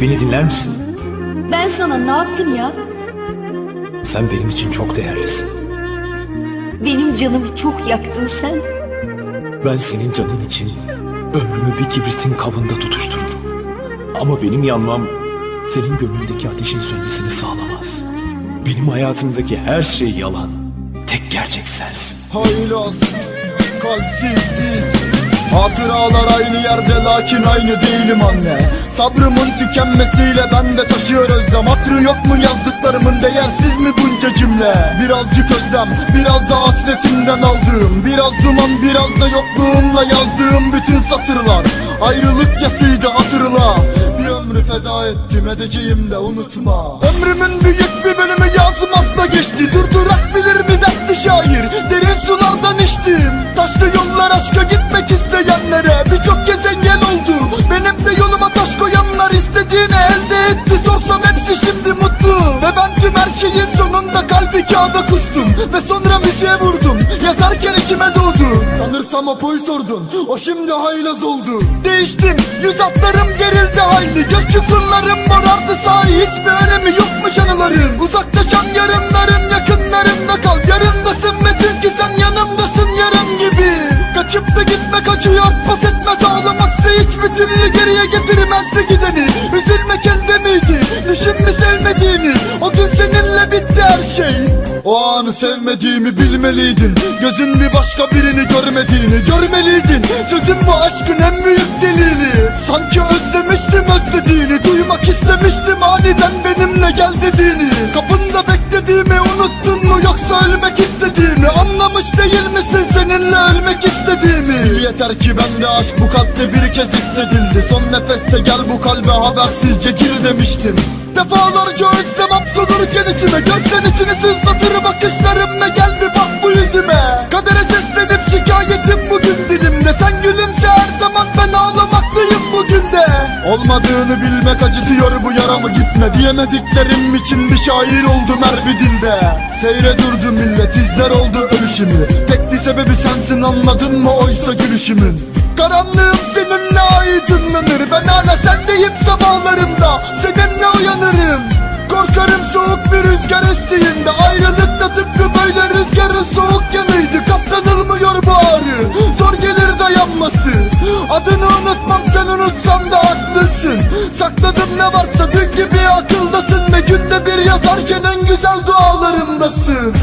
Beni dinler misin? Ben sana ne yaptım ya? Sen benim için çok değerlisin. Benim canımı çok yaktın sen. Ben senin canın için ömrümü bir kibritin kabında tutuştururum. Ama benim yanmam senin gönlündeki ateşin sönmesini sağlamaz. Benim hayatımdaki her şey yalan. Tek gerçek sensin. Haylaz, kalpsiz değil Hatıralar aynı yerde lakin aynı değilim anne. Sabrımın tükenmesiyle ben de taşıyor özlem. Hatırı yok mu yazdıklarımın değersiz mi bunca cümle? Birazcık özlem biraz da hasretimden aldığım. Biraz duman biraz da yokluğumla yazdığım bütün satırlar. Ayrılık yasıydı hatırla. Bir ömrü feda ettim edeceğim de unutma. Ömrümün büyük bir bölümü yazmakla geçti. Durdurak bilir mi dertli kalbi kağıda kustum Ve sonra müziğe vurdum. Yazarken içime doğdu. Sanırsam Apo'yu sordun. O şimdi haylaz oldu. Değiştim. Yüz hatlarım gerildi hayli. Göz çukurlarım morardı. Sahi Hiçbir önemi yokmuş anıların Uzaklaşan yarınların yakınlarında kal. Yarındasın ve çünkü sen yanımdasın yarım gibi. Kaçıp da gitmek acıyor. Pas etmez ağlamaksa hiçbir türlü geriye getirmezdi. Gideni O anı sevmediğimi bilmeliydin. Gözün bir başka birini görmediğini görmeliydin. Sözün bu aşkın en büyük delili. Sanki özlemiştim özlediğini Duymak istemiştim aniden benimle gel dediğini. Kapında beklediğimi unuttun mu yoksa ölmek istediğimi? Anlamış değil misin seninle ölmek istediğimi? Bil yeter ki bende aşk bu kalpte bir kez hissedildi. Son nefeste gel bu kalbe habersizce gir demiştim Defalarca özlem hapsolurken içime Gözden içini sızlatır bakışlarımla Gel bir bak bu yüzüme. Kadere seslenip şikayetim bugün dilimde. Sen gülümse her zaman ben ağlamaklıyım bugün de. Olmadığını bilmek acıtıyor bu yaramı gitme. Diyemediklerim için bir şair oldum her bir dilde. Seyre durdu millet izler oldu ölüşümü. Tek bir sebebi sensin anladın mı oysa gülüşümün? Karanlığım seninle aydınlanır. Ben hala sendeyim sabahlarımda rüzgar estiğinde Ayrılık da tıpkı böyle. Rüzgarın soğuk yanıydı Katlanılmıyor bu ağrı Zor gelir dayanması Adını unutmam sen unutsan da haklısın. Sakladım ne varsa dün gibi akıldasın. Ve günde bir yazarken en güzel dualarımdasın